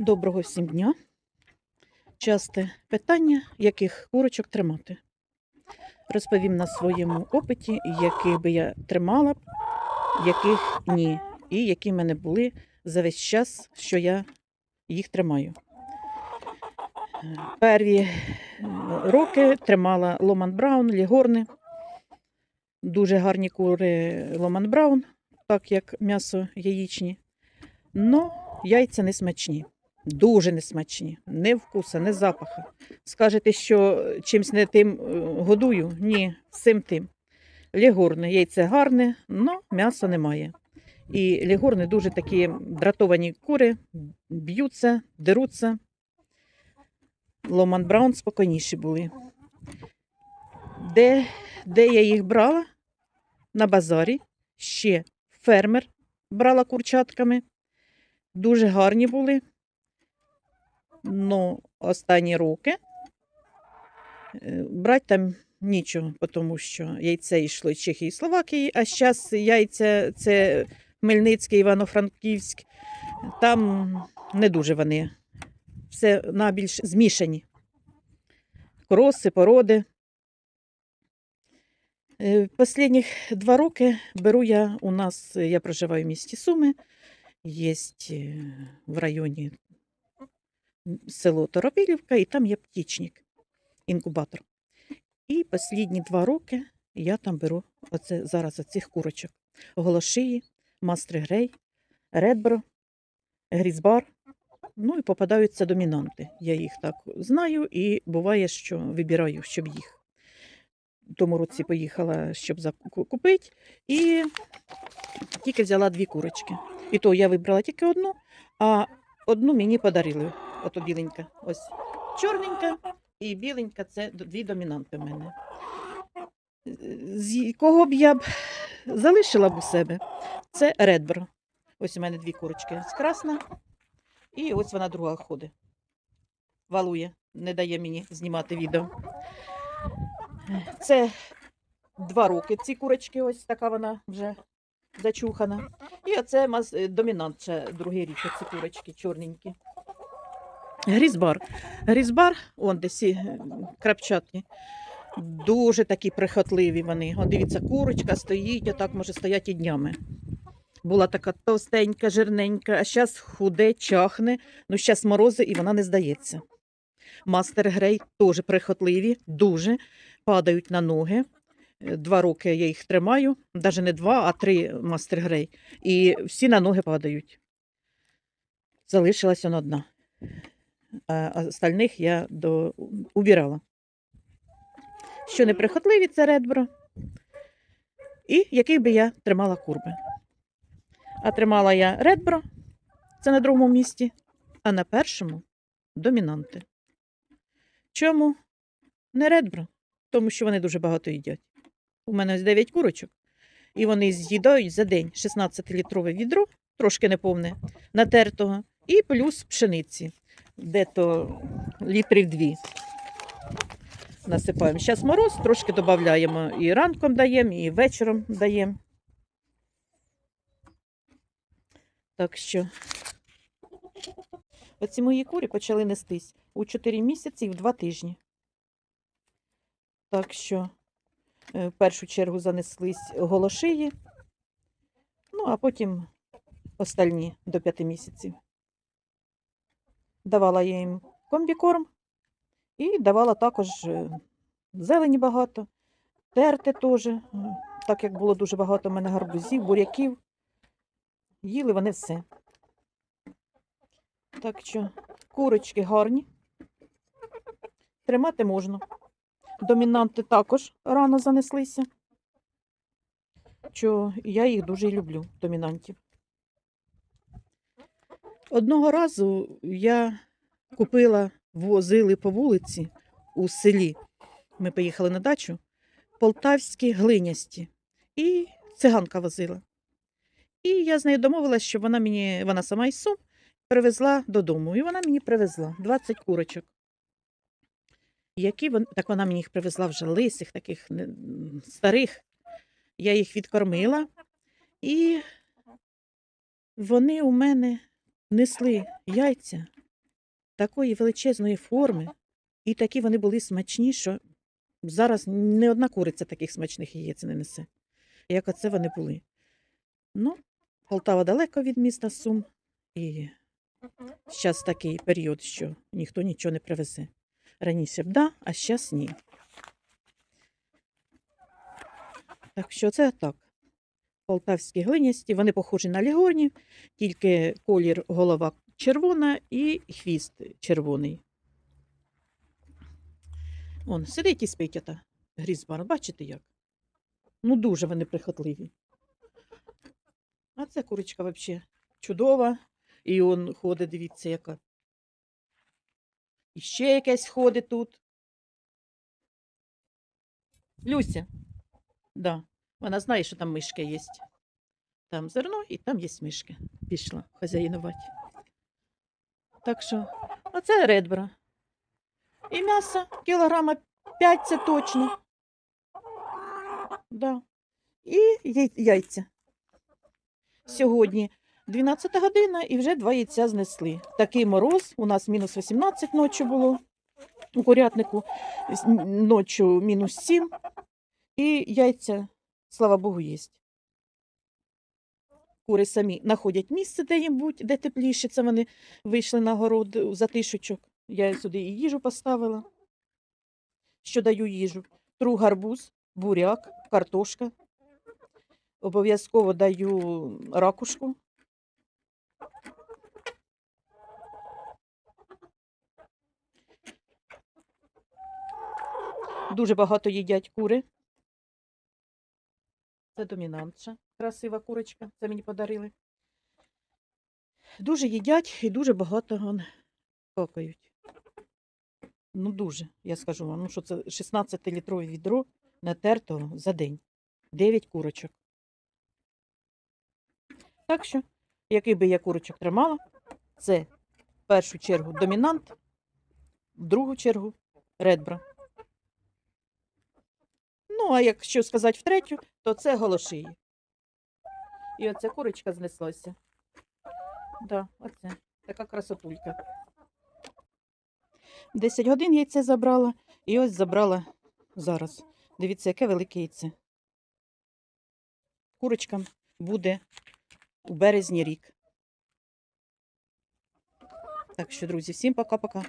Доброго всім дня. Часте питання, яких курочок тримати. Розповім на своєму опиті, яких би я тримала, яких ні, і які в мене були за весь час, що я їх тримаю. Перві е, роки тримала Ломан Браун, Лігорни. Дуже гарні кури Ломан Браун, так як м'ясо яєчні. Но яйця не смачні. Дуже несмачні. Не вкуса, не запаха. Скажете, що чимсь не тим е, годую? Ні, всім тим. Лігорне, яйце гарне, але м'яса немає. І лігорни дуже такі дратовані кури, б'ються, деруться. Ломан Браун спокійніші були. Де, де я їх брала? На базарі. Ще фермер брала курчатками. Дуже гарні були. Ну, останні роки е, брати там нічого, тому що яйце йшло з Чехії і Словакії, а зараз яйця це Хмельницький, Івано-Франківськ. Там не дуже вони. Все набільш змішані. Кроси, породи. Е, два роки беру я у нас, я проживаю в місті Суми, є в районі село Торопілівка, і там є птічник, інкубатор. І останні два роки я там беру оце, зараз оцих курочок. Голошиї, мастри грей, редбро, грізбар. Ну і попадаються домінанти. Я їх так знаю, і буває, що вибираю, щоб їх. В тому році поїхала, щоб закупити, і тільки взяла дві курочки. І то я вибрала тільки одну, а одну мені подарили. Ото біленька. Ось чорненька і біленька це дві домінанти в мене. З кого б я б залишила б у себе, це редбро. Ось у мене дві курочки з красна. І ось вона друга ходить. Валує, не дає мені знімати відео. Це два роки ці курочки, ось така вона вже зачухана. І оце домінант, ще другий рік, ці курочки чорненькі. Грізбар. Грізбар, он десь е, крапчатні. Дуже такі прихотливі вони. От дивіться, курочка стоїть, отак може стояти і днями. Була така товстенька, жирненька, а зараз худе, чахне. Ну, зараз морози і вона не здається. Мастер Грей теж прихотливі, дуже падають на ноги. Е, Два роки я їх тримаю, навіть не два, а три мастер Грей. І всі на ноги падають. Залишилась вона одна. А остальних я до... убирала. Що неприхотливі, це редбро. І який би я тримала курби. А тримала я редбро, це на другому місці, а на першому домінанти. Чому не редбро? Тому що вони дуже багато їдять. У мене ось 9 курочок, і вони з'їдають за день 16-літрове відро, трошки неповне, натертого, і плюс пшениці, де-то літрів дві. Насипаємо. Зараз мороз, трошки додаємо і ранком даємо, і вечором даємо. Так що оці мої курі почали нестись у 4 місяці і в 2 тижні. Так що е, в першу чергу занеслись голошиї, ну а потім остальні до 5 місяців. Давала я їм комбікорм і давала також е, зелені багато, терти теж, е, так як було дуже багато в мене гарбузів, буряків. Їли вони все. Так що курочки гарні. Тримати можна. Домінанти також рано занеслися. Що я їх дуже люблю, домінантів. Одного разу я купила, возили по вулиці у селі. Ми поїхали на дачу. Полтавські глинясті. І циганка возила. І я з нею домовилась, що вона мені, вона сама із Сум, привезла додому. І вона мені привезла 20 курочок. Які вон, так вона мені їх привезла вже лисих, таких старих. Я їх відкормила, і вони у мене несли яйця такої величезної форми, і такі вони були смачні, що зараз не одна куриця таких смачних яєць не несе, як оце вони були. Ну, Полтава далеко від міста Сум, і зараз такий період, що ніхто нічого не привезе. Раніше б да, а зараз ні. Так що це так. Полтавські глинясті, вони похожі на лігорні, тільки колір голова червона і хвіст червоний. Он сидить і спить ота грізбар. Бачите як? Ну, дуже вони прихотливі. А ця курочка взагалі чудова. І он ходить, дивіться, яка. І ще якесь ходить тут. Люся. Да. Вона знає, що там мишка є. Там зерно і там є мишки. Пішла хазяїнувати. Так що, оце редбра. І м'ясо кілограма 5 це точно. Да. І яйця. Сьогодні 12 година і вже два яйця знесли. Такий мороз, у нас мінус 18 ночі було у курятнику, ночі мінус 7. І яйця, слава Богу, є. Кури самі знаходять місце, де їм де тепліше. Це вони вийшли на город у затишочок. Я сюди і їжу поставила. Що даю їжу? Тру гарбуз, буряк, картошка. Обов'язково даю ракушку. Дуже багато їдять кури. Це домінантша, красива курочка. Це мені подарили. Дуже їдять і дуже багато вон. Ну, дуже, я скажу вам, ну що це 16-літрове відро натертого за день. 9 курочок. Так що, який би я курочок тримала, це в першу чергу домінант, в другу чергу редбра. Ну, а якщо сказати в третю, то це голошиї. І оця курочка знеслася. Да, оце. Така красотулька. 10 годин яйце забрала, і ось забрала зараз. Дивіться, яке велике яйце. Курочкам буде у березні рік. Так що, друзі, всім пока-пока.